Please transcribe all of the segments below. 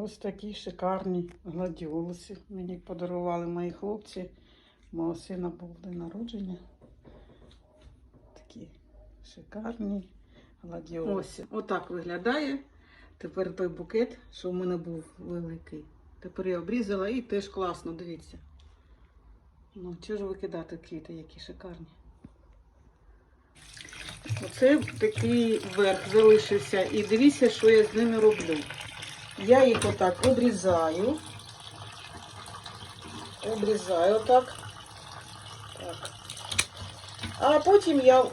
Ось такі шикарні гладіолуси. Мені подарували мої хлопці. Мого сина був день народження. Такі шикарні гладіолуси. Ось, отак виглядає. Тепер той букет, що в мене був великий. Тепер я обрізала і теж класно, дивіться. Ну, чого ж викидати квіти, які шикарні. Оце такий верх залишився. І дивіться, що я з ними роблю. Я їх отак обрізаю. Обрізаю отак. Так. А потім я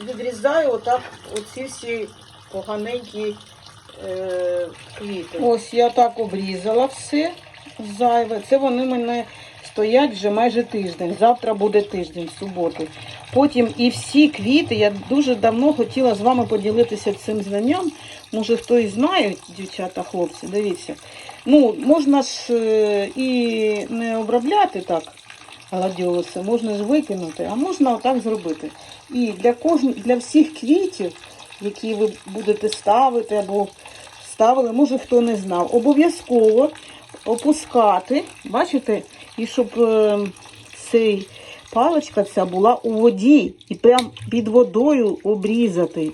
відрізаю отак оці всі поганенькі е, квіти. Ось я так обрізала все зайве. Це вони мене стоять вже майже тиждень. Завтра буде тиждень, в суботу. Потім і всі квіти, я дуже давно хотіла з вами поділитися цим знанням. Може, хтось знає, дівчата, хлопці, дивіться. Ну, можна ж е, і не обробляти так гладіолуси, можна ж викинути, а можна отак зробити. І для кожн... для всіх квітів, які ви будете ставити або ставили, може хто не знав, обов'язково опускати, бачите, і щоб е, цей паличка ця була у воді і прям під водою обрізати.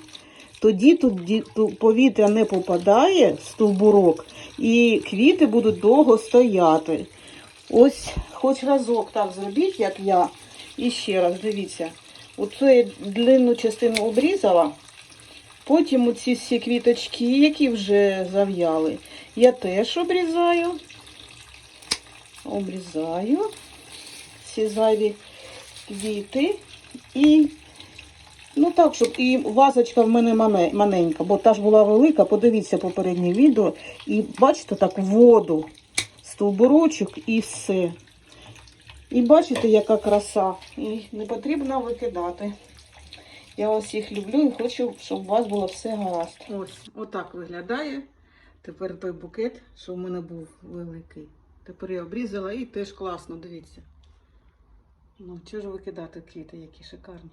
Тоді тут повітря не попадає, стовбурок, і квіти будуть довго стояти. Ось хоч разок так зробіть, як я. І ще раз, дивіться. Оцю я длинну частину обрізала. Потім оці всі квіточки, які вже зав'яли, я теж обрізаю. Обрізаю ці зайві квіти. І Ну так, щоб і вазочка в мене маленька, бо та ж була велика, подивіться попереднє відео. І бачите, так воду, стовбурочок і все. І бачите, яка краса. І не потрібно викидати. Я вас їх люблю і хочу, щоб у вас було все гаразд. Ось, отак виглядає. Тепер той букет, що в мене був великий. Тепер я обрізала і теж класно, дивіться. Ну, чого ж викидати квіти, які шикарні.